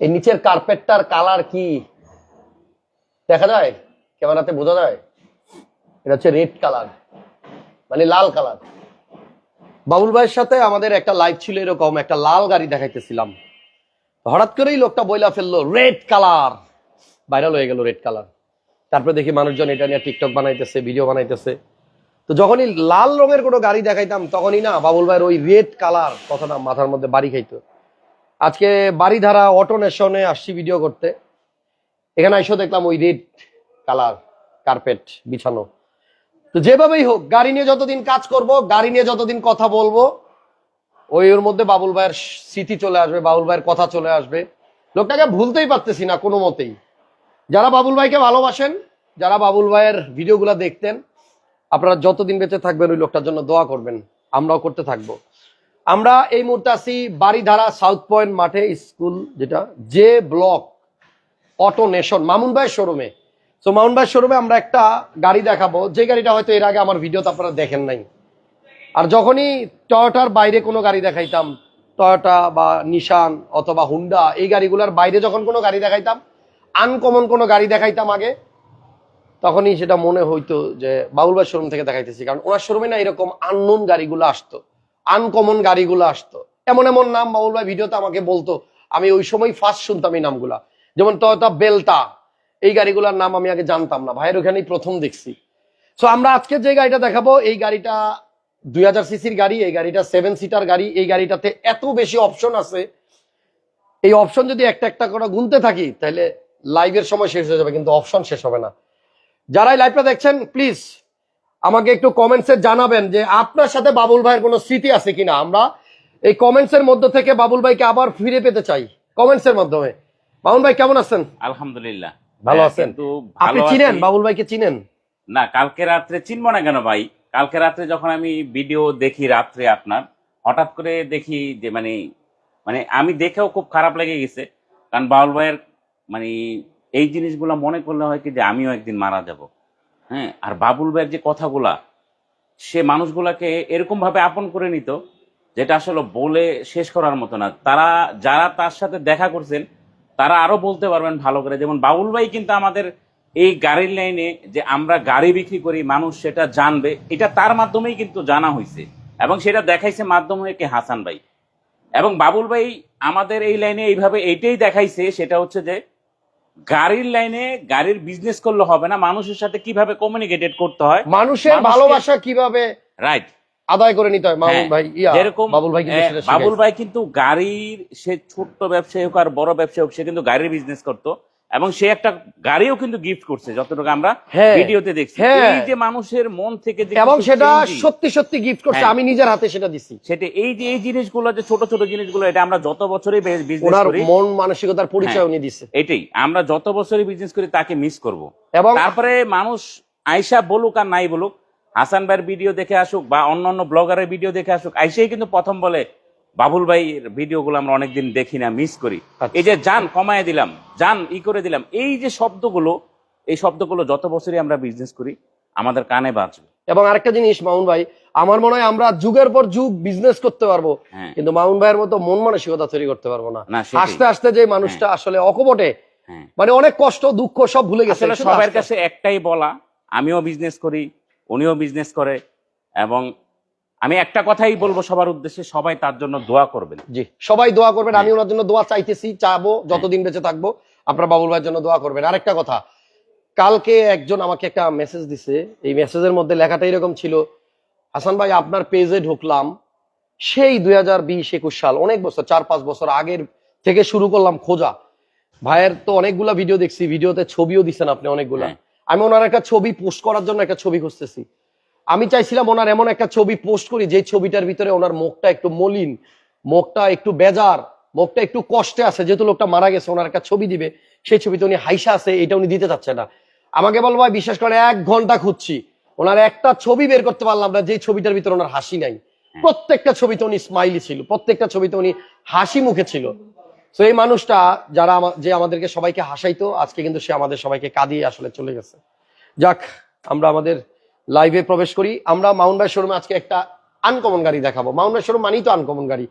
এই নিচের কার্পেটটার কালার কি? দেখা যায়? ক্যামেরাতে বোঝা যায়? এটা হচ্ছে রেড কালার মানে লাল কালার বাবুল ভাইয়ের সাথে আমাদের একটা লাইভ ছিল এরকম, একটা লাল গাড়ি দেখাইতেছিলাম। হঠাৎ করেই লোকটা বইলা ফেলল রেড কালার ভাইরাল হয়ে গেল রেড কালার তারপরে দেখি মানুষজন এটা নিয়ে টিকটক বানাইতেছে ভিডিও বানাইতেছে। তো যখনই লাল রঙের কোনো গাড়ি দেখাইতাম, তখনই না, বাবুল ভাইয়ের ওই রেড কালার কথাটা মাথার মধ্যে বাড়ি খাইতো। আজকে বাড়িধারা অটো নেশনে আসছি ভিডিও করতে। এখানে এসে দেখলাম ওই রেড কালার কার্পেট বিছানো। তো যেভাবেই হোক, গাড়ি নিয়ে যতদিন কাজ করব, গাড়ি নিয়ে যতদিন কথা বলব, ওই ওর মধ্যে বাবুল ভাইয়ের স্মৃতি চলে আসবে, বাবুল ভাইয়ের কথা চলে আসবে। লোকটাকে ভুলতেই পারতেছি না কোনো মতেই। যারা বাবুল ভাইকে ভালোবাসেন, যারা বাবুল ভাইয়ের ভিডিওগুলো দেখতেন, আপনারা যতদিন বেঁচে থাকবেন ওই লোকটার জন্য দোয়া করবেন, আমরাও করতে থাকব। আমরা এই মুহূর্তে আছি বাড়িধারা সাউথ পয়েন্ট মাঠে স্কুল যেটা J block auto nation, Mamun ভাইয়ের শোরুমে তো মামুন ভাইয়ের শোরুমে আমরা একটা গাড়ি দেখাবো। যে গাড়িটা হয়তো এর আগে আমার ভিডিওতে আপনারা দেখেন নাই। আর যখনই টয়োটার বাইরে কোনো গাড়ি দেখাইতাম টয়োটা বা নিশান অথবা হুন্ডা এই গাড়িগুলোর বাইরে যখন কোনো গাড়ি দেখাইতাম আনকমন কোনো গাড়ি দেখাইতাম আগে, তখনই সেটা মনে হইতো যে বাবুল ভাই শোরুম থেকে দেখাইতেছি। কারণ ওনার শোরুমে না এরকম আননোন গাড়িগুলো আসতো। আনকমন গাড়িগুলো আসতো। এমন এমন নাম বাবুল ভাই ভিডিওতে আমাকে বলতো, আমি ওই সময় ফার্স্ট শুনতাম এই নামগুলা। যেমন টয়োটা বেলটা এই গাড়িগুলোর নাম আমি আগে জানতাম না, ভাইয়ের ওখানেই প্রথম দেখছি। সো আমরা আজকে যে গাড়িটা দেখাবো, এই গাড়িটা দুই হাজার সিসির গাড়ি, এই গাড়িটা সেভেন সিটার গাড়ি, এই গাড়িটাতে এত বেশি অপশন আছে। এই অপশন যদি একটা একটা করে গুনতে থাকি, তাহলে লাইভের সময় শেষ হয়ে যাবে, কিন্তু অপশন শেষ হবে না। যারাই লাইভটা দেখছেন প্লিজ আমাকে একটু কমেন্টসে জানাবেন যে আপনার সাথে বাবুল ভাইয়ের কোনো স্মৃতি আছে কিনা? আমরা এই কমেন্টসের মধ্যে থেকে বাবুল ভাইকে আবার ফিরে পেতে চাই। কমেন্টসের মাধ্যমে। বাবুল ভাই কেমন আছেন? আলহামদুলিল্লাহ। ভালো হ্যাঁ, আছেন? আপনি চিনেন? বাবুল ভাইকে চিনেন? না কালকে রাত্রে চিনবো না কেন ভাই? কালকে রাত্রে যখন আমি ভিডিও দেখি রাত্রে আপনার হঠাৎ করে দেখি যে মানে মানে আমি দেখেও খুব খারাপ লেগে গেছে। কারণ বাউল ভাইয়ের মানে এই জিনিসগুলো মনে করলে হয় কি যে আমিও একদিন মারা যাব। হ্যাঁ আর বাবুল ভাইয়ের যে কথাগুলা, সে মানুষগুলাকে এরকম ভাবে আপন করে নিত, যেটা আসলে বলে শেষ করার মতো না। তারা, যারা তার সাথে দেখা করছেন, তারা আরও বলতে পারবেন ভালো করে। যেমন বাবুল ভাই কিন্তু আমাদের এই গাড়ির লাইনে যে আমরা গাড়ি বিক্রি করি, মানুষ সেটা জানবে, এটা তার মাধ্যমেই কিন্তু জানা হয়েছে এবং সেটা দেখাইছে মাধ্যম হয়ে কে হাসান ভাই। এবং বাবুল ভাই আমাদের এই লাইনে এইভাবে এইটাই দেখাইছে, সেটা হচ্ছে যে গাড়ির লাইনে গাড়ির বিজনেস করলে হবে না মানুষের সাথে কীভাবে কমিউনিকেটেড করতে হয়? মানুষের ভালোবাসা কীভাবে রাইট আদায় করে নিতে হয়? মামুন হ্যাঁ, ভাই যেরকম বাবুল ভাই সেটা বাবুল ভাই কিন্তু গাড়ির সে ছোট্ট ব্যবসায়ী হোক আর বড় ব্যবসায়ী হোক সে কিন্তু গাড়ির বিজনেস করতো। এবং সে একটা গাড়িও কিন্তু গিফট করছে যতটুকু আমরা হ্যাঁ, ভিডিওতে দেখছি হ্যাঁ। এই যে মানুষের মন থেকে যে এবং সেটা সত্যি সত্যি গিফট করছে হ্যাঁ। আমি নিজের হাতে সেটা দিছি সেটা এই যে এই জিনিসগুলো যে ছোট ছোট জিনিসগুলো এটা আমরা যত বছরই বিজনেস করি মন মানসিকতার পরিচয়। উনি দিছে এটাই আমরা যত বছরই বিজনেস করি তাকে মিস করব এবং তারপরে মানুষ আয়সা বলুক আর নাই বলুক হাসান ভাইয়ের ভিডিও দেখে আসুক বা অন্যান্য ব্লগারের ভিডিও দেখে আসুক আইসাই কিন্তু প্রথম বলে বাবুল ভাইয়ের ভিডিওগুলো আমরা অনেকদিন দেখি না মিস করি। আচ্ছা। এই যে যান কমায় দিলাম যান ই করে দিলাম এই যে শব্দগুলো এই শব্দগুলো যত বছরই আমরা বিজনেস করি আমাদের কানে বাজবে। এবং আরেকটা জিনিস মামুন ভাই আমার মনে হয় আমরা যুগের পর যুগ বিজনেস করতে পারব হ্যাঁ। কিন্তু মামুন ভাইয়ের মতো মন মানসিকতা তৈরি করতে পারব না। আস্তে আস্তে যে মানুষটা আসলে অকপটে হ্যাঁ। মানে অনেক কষ্ট দুঃখ সব ভুলে গেছে সবার কাছে একটাই বলা আমিও বিজনেস করি উনিও বিজনেস করে এবং আমি একটা কথাই বলব সবার উদ্দেশ্যে সবাই তার জন্য দোয়া করবেন। জি সবাই দোয়া করবেন আমি। ওনার জন্য দোয়া চাইতেছি চাবো যতদিন বেঁচে থাকব আপনার বাবুল ভাইয়ের জন্য দোয়া করবেন। আরেকটা কথা কালকে একজন আমাকে একটা মেসেজ দিছে এই মেসেজের মধ্যে লেখাটা এরকম ছিল হাসান ভাই আপনার পেজে ঢুকলাম সেই দুই হাজার বিশ একুশ সাল অনেক বছর চার পাঁচ বছর আগের থেকে শুরু করলাম খোঁজা। ভাইয়ের তো অনেকগুলা ভিডিও দেখছি ভিডিওতে ছবিও দিচ্ছেন আপনি অনেকগুলা। হ্যাঁ। আমি ওনার একটা ছবি পোস্ট করার জন্য একটা ছবি খুঁজতেছি। আমি চাইছিলাম ওনার এমন একটা ছবি পোস্ট করি যে ছবিটার ভিতরে ওনার মুখটা একটু মলিন মুখটা একটু বেজার মুখটা একটু কষ্টে আছে যেহেতু লোকটা মারা গেছে ওনার একটা ছবি দিবে সেই ছবিতে উনি হাইসা আছে এটা উনি দিতে চাচ্ছে না। আমাকে বলব ভাই বিশ্বাস করে এক ঘণ্টা খুঁজছি ওনার একটা ছবি বের করতে পারলাম না যে ছবিটার ভিতরে ওনার হাসি নাই। প্রত্যেকটা ছবিতে উনি স্মাইলি ছিল প্রত্যেকটা ছবিতে উনি হাসি মুখে ছিল। তো এই মানুষটা যারা যে আমাদেরকে সবাইকে হাসাইতো আজকে কিন্তু সে আমাদের সবাইকে কাঁদিয়ে আসলে চলে গেছে। যাক আমরা আমাদের লাইভে প্রবেশ করি। আমরা মাউন্ট ভাই শোরুমে আজকে একটা আনকমন গাড়ি দেখাবো। মাউন্ট ভাই শোরুম মানেই তো আনকমন গাড়ি।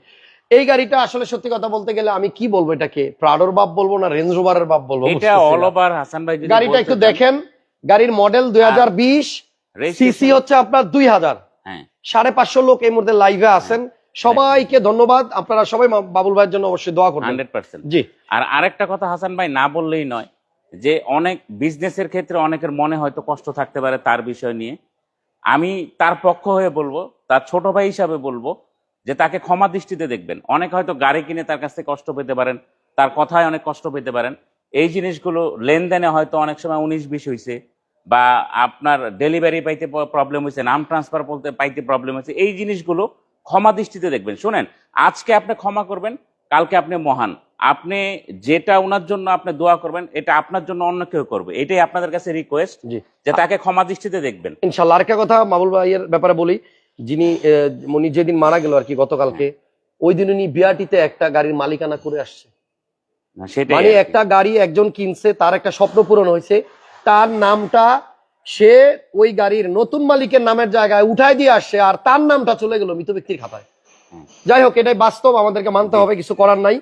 এই গাড়িটা আসলে সত্যি কথা বলতে গেলে আমি কি বলব এটাকে? প্রাডোর বাপ বলব না রেঞ্জ রোভারের বাপ বলব? এটা অল ওভার হাসান ভাই গাড়িটা একটু দেখেন। গাড়ির মডেল দুই হাজার বিশ registration- সিসি হচ্ছে আপনার দুই হাজার। হ্যাঁ। সাড়ে পাঁচশো লোক এই মুহূর্তে লাইভে আছেন। সবাইকে ধন্যবাদ। আপনারা সবাই বাবুল ভাইয়ের জন্য অবশ্যই দোয়া করবেন। Hundred percent. জি। আর আরেকটা কথা হাসান ভাই না বললেই নয়। যে অনেক বিজনেসের ক্ষেত্রে অনেকের মনে হয়তো কষ্ট থাকতে পারে তার বিষয় নিয়ে। আমি তার পক্ষ হয়ে বলব, তার ছোট ভাই হিসাবে বলব যে তাকে ক্ষমা দৃষ্টিতে দেখবেন। অনেক হয়তো গাড়ি কিনে তার কাছ থেকে কষ্ট পেতে পারেন, তার কথায় অনেক কষ্ট পেতে পারেন। এই জিনিসগুলো লেনদেনে হয়তো অনেক সময় উনিশ বিশ হয়েছে বা আপনার ডেলিভারি পাইতে প্রবলেম হয়েছে নাম ট্রান্সফার বলতে পাইতে প্রবলেম হয়েছে এই জিনিসগুলো ক্ষমা দৃষ্টিতে দেখবেন। শোনেন, আজকে আপনি ক্ষমা করবেন, কালকে আপনি মহান। আপনি যেটা ওনার জন্য আপনি দোয়া করবেন এটা আপনার জন্য অন্য কেউ করবে। এটাই আপনাদের কাছে রিকোয়েস্ট যে তাকে ক্ষমা দৃষ্টিতে দেখবেন। ইনশাল্লাহ আরেকটা কথা মামুল ভাইয়ের ব্যাপারে বলি যিনি উনি যেদিন মারা গেল আর কি গতকালকে ওই দিন উনি বিআরটিতে একটা গাড়ির মালিকানা করে আসছে। মানে একটা গাড়ি একজন কিনছে তার একটা স্বপ্ন পূরণ হয়েছে তার নামটা সে ওই গাড়ির নতুন মালিকের নামের জায়গায় উঠাই দিয়ে আসছে আর তার নামটা চলে গেল মৃত ব্যক্তির খাতায়। যাই হোক এটাই বাস্তব আমাদেরকে মানতে হবে কিছু করার নাই।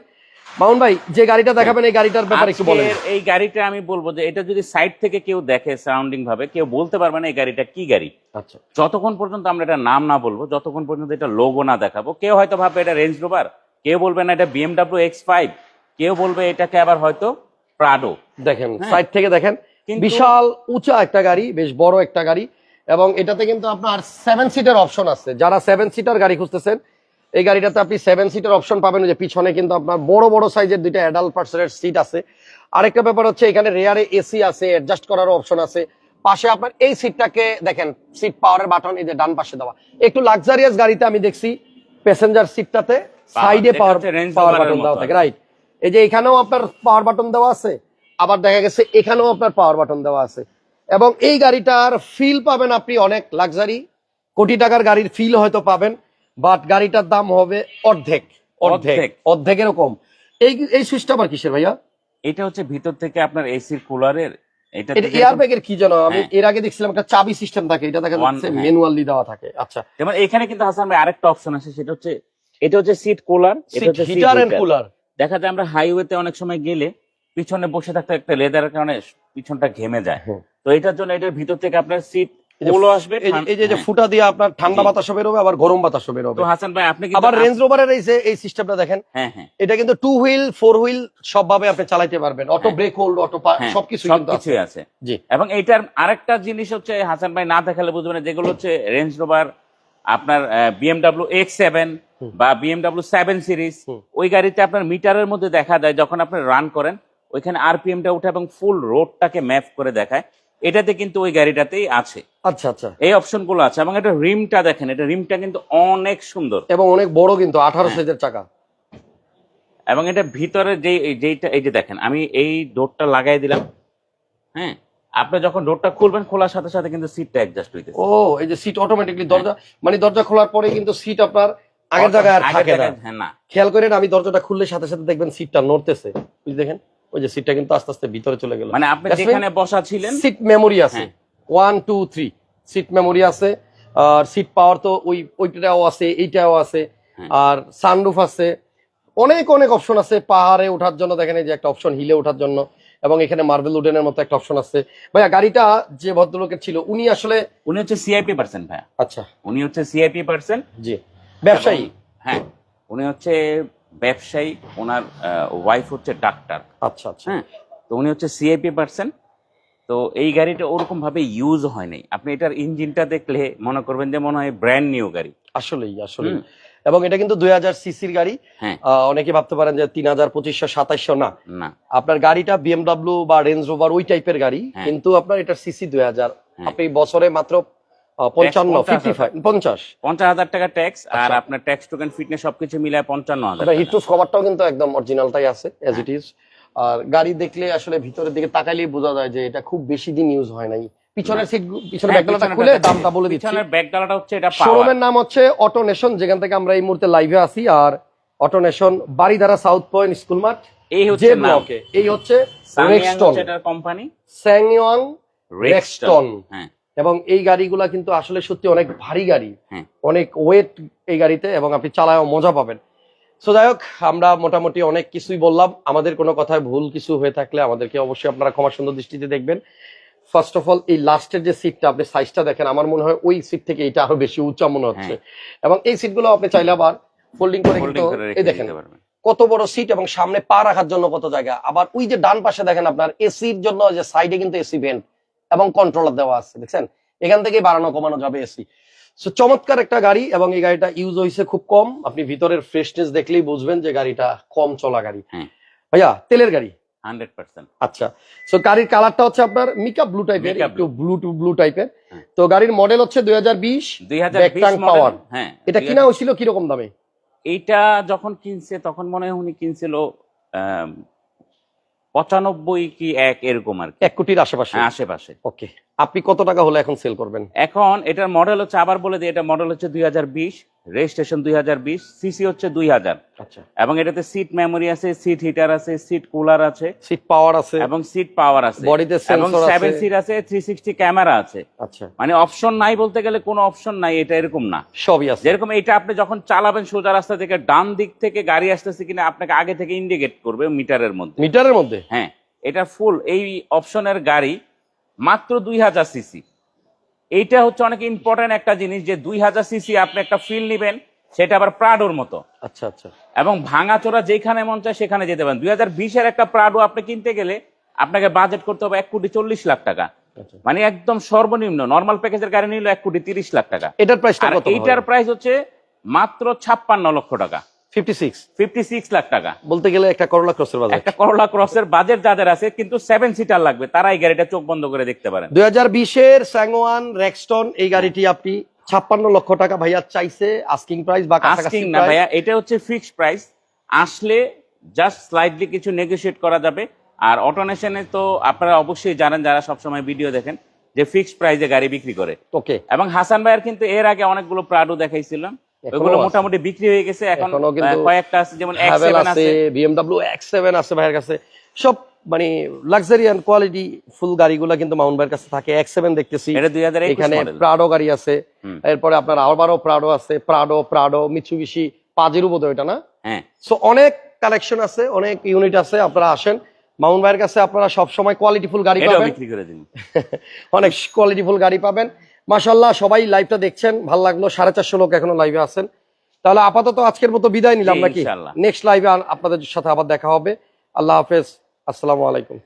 মামুন ভাই যে গাড়িটা দেখাবেন এই গাড়িটার ব্যাপারে একটু বলেন। এই গাড়িটা আমি বলব যে এটা যদি সাইড থেকে কেউ দেখে সারাউন্ডিং ভাবে কেউ বলতে পারবে না এই গাড়িটা কি গাড়ি। আচ্ছা। যতক্ষণ পর্যন্ত আমরা এটা নাম না বলব যতক্ষণ পর্যন্ত এটা লোগো না দেখাবো কেউ হয়তো ভাববে এটা রেঞ্জ রোভার কেউ বলবে না এটা বিএমডাব্লিউ এক্স ফাইভ কেউ বলবে এটাকে আবার হয়তো প্রাডো দেখেন হ্যাঁ। সাইড থেকে দেখেন বিশাল উঁচা একটা গাড়ি বেশ বড় একটা গাড়ি এবং এটাতে কিন্তু আপনার সেভেন সিটার অপশন আছে। যারা সেভেন সিটার গাড়ি খুঁজতেছেন এই গাড়িটাতে আপনি সেভেন সিটার অপশন পাবেন যে পিছনে কিন্তু আপনার বড় বড় সাইজের দুইটা অ্যাডাল্ট পার্সনের সিট আছে। আরেকটা ব্যাপার হচ্ছে এখানে রেয়ারে এসি আছে অ্যাডজাস্ট করারও অপশন আছে। পাশে আপনার এই সিটটাকে দেখেন সিট পাওয়ারের বাটন এই যে ডান পাশে দেওয়া। একটু লাক্সারিয়াস গাড়িতে আমি দেখছি প্যাসেঞ্জার সিটটাতে সাইডে পাওয়ার পাওয়ার বাটন দেওয়া থাকে রাইট এই যে এখানেও আপনার পাওয়ার বাটন দেওয়া আছে আবার দেখা গেছে এখানেও আপনার পাওয়ার বাটন দেওয়া আছে। এবং এই গাড়িটার ফিল পাবেন আপনি অনেক লাক্সারি কোটি টাকার গাড়ির ফিল হয়তো পাবেন। বাট গাড়িটার দাম হবে অর্ধেক। অর্ধেক। অর্ধেক। অর্ধেকের কম। এই এই সুইচটা আবার কিসের ভাইয়া? এটা হচ্ছে ভিতর থেকে আপনার এসির কুলারের এটা কি জানো আমি হ্যাঁ। এর আগে দেখছিলাম একটা চাবি সিস্টেম থাকে এটা দেখা যাচ্ছে হ্যাঁ। ম্যানুয়ালি দেওয়া থাকে। আচ্ছা। যেমন এখানে কিন্তু হাসান ভাই আরেকটা অপশন আছে সেটা হচ্ছে এটা হচ্ছে সিট কুলার এটা হচ্ছে সিট হিটার এন্ড কুলার দেখা যায় আমরা হাইওয়েতে অনেক সময় গেলে পিছনে বসে থাকতে একটা লেদারের কারণে পিছনটা ঘেমে যায়। তো এটার জন্য এটার ভিতর থেকে আপনার সিট আসবে এই যে- হ্যাঁ। ফুটা দিয়ে আপনার ঠান্ডা জি। বাতাসও বেরোবে আবার গরম বাতাসও বেরোবে তো হাসান ভাই আপনি আবার রেঞ্জ রোভারের এই যে এই সিস্টেমটা দেখেন হ্যাঁ হ্যাঁ এটা কিন্তু টু হুইল ফোর হুইল সব আপনি চালাইতে পারবেন অটো হ্যাঁ। ব্রেক হোল্ড অটো হ্যাঁ, সবকিছু কিন্তু আছে। জি এবং এইটার আরেকটা জিনিস হচ্ছে হাসান ভাই না দেখালে বুঝবেন যেগুলো হচ্ছে রেঞ্জ রোভার আপনার বিএমডাব্লিউ এক্স সেভেন। বা বিএমডাব্লিউ সেভেন সিরিজ ওই গাড়িতে আপনার মিটারের মধ্যে দেখা যায় যখন আপনি রান করেন ওইখানে আরপিএমটা উঠে এবং ফুল রোডটাকে ম্যাপ করে দেখায় এটাতে কিন্তু ওই গাড়িটাতেই আছে। আচ্ছা আচ্ছা। এই অপশনগুলো আছে এবং এটা রিমটা দেখেন এটা রিমটা কিন্তু অনেক সুন্দর। এবং অনেক বড় কিন্তু আঠারো হ্যাঁ। সাইজের চাকা। এবং এটা ভিতরে যে যেইটা এই যে দেখেন আমি এই ডোরটা লাগাই দিলাম হ্যাঁ? আপনি যখন ডোরটা খুলবেন খোলার সাথে সাথে কিন্তু সিটটা অ্যাডজাস্ট হইতেছে। ও এই যে সিট অটোমেটিকলি দরজা মানে দরজা খোলার পরে কিন্তু সিট আপনার আগের জায়গায় আর থাকে হ্যাঁ না। খেয়াল করেন আমি দরজাটা খুললে সাথে সাথে দেখবেন সিটটা নড়তেছে। বুঝ দেখেন? ওই যে সিটটা কিন্তু আস্তে আস্তে ভিতরে চলে গেল। মানে আপনি যেখানে বসা ছিলেন সিট মেমোরি আছে। One two three seat memory আছে। আর সিট পাওয়ার তো ওই ওইটাও আছে এইটাও আছে। হ্যাঁ। আর সানরুফ আছে। অনেক অনেক অপশন আছে। পাহাড়ে ওঠার জন্য দেখেন এই যে একটা অপশন হিলে ওঠার জন্য। এবং এখানে মার্বেল উডেনের মতো একটা অপশন আছে। ভাইয়া গাড়িটা যে ভদ্রলোকের ছিল উনি আসলে উনি হচ্ছে সিআইপি পার্সেন্ট ভাইয়া। আচ্ছা। উনি হচ্ছে সিআইপি পার্সেন্ট জি। ব্যবসায়ী। হ্যাঁ। উনি হচ্ছে ব্যবসায়ী ওনার ওয়াইফ হচ্ছে ডাক্তার আচ্ছা আচ্ছা। হ্যাঁ তো উনি হচ্ছে সিআইপি পার্সন তো এই গাড়িটা ওরকম ভাবে ইউজ হয় নাই। আপনি এটার ইঞ্জিনটা দেখলে মনে করবেন যে মনে হয় ব্র্যান্ড নিউ গাড়ি। আসলেই হুম। এবং এটা কিন্তু দুই হাজার সিসির গাড়ি। হ্যাঁ। অনেকে ভাবতে পারেন যে তিন হাজার পঁচিশশো সাতাইশশো না। না। আপনার গাড়িটা বিএমডাব্লিউ বা রেঞ্জ রোভার ওই টাইপের গাড়ি। হ্যাঁ। কিন্তু আপনার এটা সিসি দুই হাজার। হ্যাঁ। আপনি বছরে মাত্র পঞ্চান্ন পঞ্চাশ পঞ্চাশ। হাজার টাকা ট্যাক্স আর আচ্ছা। আপনার ট্যাক্স টোকেন ফিটনেস সবকিছু মিলায় পঞ্চান্ন হাজার কভারটাও কিন্তু একদম অরিজিনালটাই আছে এজ ইট ইজ আর গাড়ি দেখলে আসলে ভিতরের দিকে তাকাইলেই বোঝা যায় যে এটা খুব বেশি দিন ইউজ হয় নাই। পিছনের সিট পিছনের হ্যাঁ, খুলে দামটা বলে দিচ্ছি। পিছনের ব্যাক হচ্ছে এটা শোরুমের নাম হচ্ছে অটো যেখান থেকে আমরা এই মুহূর্তে লাইভে আছি। আর auto nation Baridhara south point school মাঠ এই হচ্ছে ব্লকে এই হচ্ছে রেক্সটন কোম্পানি স্যাংয়ং রেক্সটন রেক্সটন হ্যাঁ। এবং এই গাড়িগুলা কিন্তু আসলে সত্যি অনেক ভারী গাড়ি। হ্যাঁ। অনেক ওয়েট এই গাড়িতে এবং আপনি চালায়ও মজা পাবেন। সো যাই হোক আমরা মোটামুটি অনেক কিছুই বললাম। আমাদের কোনো কথায় ভুল কিছু হয়ে থাকলে আমাদেরকে অবশ্যই আপনারা ক্ষমা সুন্দর দৃষ্টিতে দেখবেন। ফার্স্ট অফ অল এই লাস্টের যে সিটটা আপনি সাইজটা দেখেন আমার মনে হয় ওই সিট থেকে এটা আরও বেশি উঁচা মনে হচ্ছে। এবং এই সিটগুলো আপনি চাইলে আবার ফোল্ডিং করে কিন্তু এই দেখেন কত বড় সিট এবং সামনে পা রাখার জন্য কত জায়গা। আবার ওই যে ডান পাশে দেখেন আপনার এসির জন্য যে সাইডে কিন্তু এসি ভেন্ট এবং কন্ট্রোলার দেওয়া আছে দেখছেন? এখান থেকে বাড়ানো কমানো যাবে এসি। সো চমৎকার একটা গাড়ি এবং এই গাড়িটা ইউজ হয়েছে খুব কম। আপনি ভিতরের ফ্রেশনেস দেখলেই বুঝবেন যে গাড়িটা কম চলা গাড়ি। হ্যাঁ। ভাইয়া তেলের গাড়ি? হান্ড্রেড পার্সেন্ট আচ্ছা। সো গাড়ির কালারটা হচ্ছে আপনার মিকা ব্লু টাইপের একটু ব্লু টু ব্লু টাইপের। তো গাড়ির মডেল হচ্ছে দুই হাজার বিশ দুই হাজার Backtang power। হ্যাঁ। এটা কিনা হয়েছিল কীরকম দামে? এইটা যখন কিনছে তখন মনে হয় উনি কিনছিল পঁচানব্বই কি এক এরকম আর কি। এক কোটির আশেপাশে। হ্যাঁ, আশেপাশে। ওকে। আপনি কত টাকা হলে এখন সেল করবেন? এখন এটার মডেল হচ্ছে আবার বলে দিই এটা মডেল হচ্ছে দুই হাজার বিশ রেজিস্ট্রেশন দুই হাজার বিশ সিসি হচ্ছে দুই হাজার। আচ্ছা। এবং এটাতে সিট মেমোরি আছে সিট হিটার আছে সিট কুলার আছে। সিট পাওয়ার আছে। এবং সিট পাওয়ার আছে। বডিতে এবং সেভেন সিট আছে থ্রি সিক্সটি ক্যামেরা আছে। আচ্ছা। মানে অপশন নাই বলতে গেলে কোনো অপশন নাই এটা এরকম না। সবই আছে। যেরকম এটা আপনি যখন চালাবেন সোজা রাস্তা থেকে ডান দিক থেকে গাড়ি আসতেছে কিনা আপনাকে আগে থেকে ইন্ডিকেট করবে মিটারের মধ্যে। মিটারের মধ্যে? হ্যাঁ এটা ফুল এই অপশনের গাড়ি মাত্র দুই হাজার সিসি এইটা হচ্ছে অনেক ইম্পর্টেন্ট একটা জিনিস যে দুই হাজার সিসি আপনি একটা ফিল নিবেন সেটা আবার প্রাডোর মতো। আচ্ছা আচ্ছা। এবং ভাঙাচোরা যেখানে মন চায় সেখানে যেতে পারেন। দুই হাজার বিশের একটা প্রাডো আপনি কিনতে গেলে আপনাকে বাজেট করতে হবে এক কোটি চল্লিশ লাখ টাকা। আচ্ছা। মানে একদম সর্বনিম্ন নর্মাল প্যাকেজের গাড়ি নিলে এক কোটি তিরিশ লাখ টাকা। এটার প্রাইস এইটার প্রাইস হচ্ছে মাত্র ছাপ্পান্ন লক্ষ টাকা। Fifty six fifty six lakh টাকা। বলতে গেলে একটা করোলা ক্রসের বাজার একটা করোলা ক্রসের বাজেট যাদের আছে কিন্তু সেভেন সিটার লাগবে তারা এই গাড়িটা চোখ বন্ধ করে দেখতে পারেন। স্যাংওয়ান রেক্সটন এই গাড়িটি আপনি ছাপ্পান্ন লক্ষ টাকা ভাইয়া চাইছে আস্কিং প্রাইস বা আস্কিং না ভাইয়া এটা হচ্ছে ফিক্সড প্রাইস আসলে জাস্ট স্লাইডলি কিছু নেগোশিয়েট করা যাবে। আর অটোনেশনে তো আপনারা অবশ্যই জানেন যারা সবসময় ভিডিও দেখেন যে ফিক্সড প্রাইসে গাড়ি বিক্রি করে। ওকে এবং হাসান ভাইয়ের কিন্তু এর আগে অনেকগুলো প্রাডো দেখাইছিলাম। ওইগুলো মোটামুটি বিক্রি হয়ে গেছে এখন কয়েকটা আছে যেমন আছে আছে। বিএমডব্লিউ এক্স সেভেন আছে ভাইয়ের কাছে। সব মানে লাক্সারি অ্যান্ড কোয়ালিটি ফুল গাড়িগুলো কিন্তু মাউন্ট ভাইয়ের কাছে থাকে। এক্স সেভেন দেখতেছি। এখানে প্রাডো গাড়ি আছে। এরপরে আপনার আবারও প্রাডো আছে প্রাডো প্রাডো মিচুবিশি পাজেরও বোধ এটা না? হ্যাঁ। সো অনেক কালেকশন আছে অনেক ইউনিট আছে আপনারা আসেন। মাউন্ট ভাইয়ের কাছে আপনারা সব সময় কোয়ালিটিফুল গাড়ি পাবেন। বিক্রি করে দিন। অনেক কোয়ালিটিফুল গাড়ি পাবেন। মাশাল্লাহ সবাই লাইভটা দেখছেন ভালো লাগল সাড়ে চারশো লোক এখনও লাইভে আছেন। তাহলে আপাতত আজকের মতো বিদায় নিলাম নাকি। নেক্সট লাইভে আপনাদের সাথে আবার দেখা হবে। আল্লাহ হাফেজ আসসালামু আলাইকুম।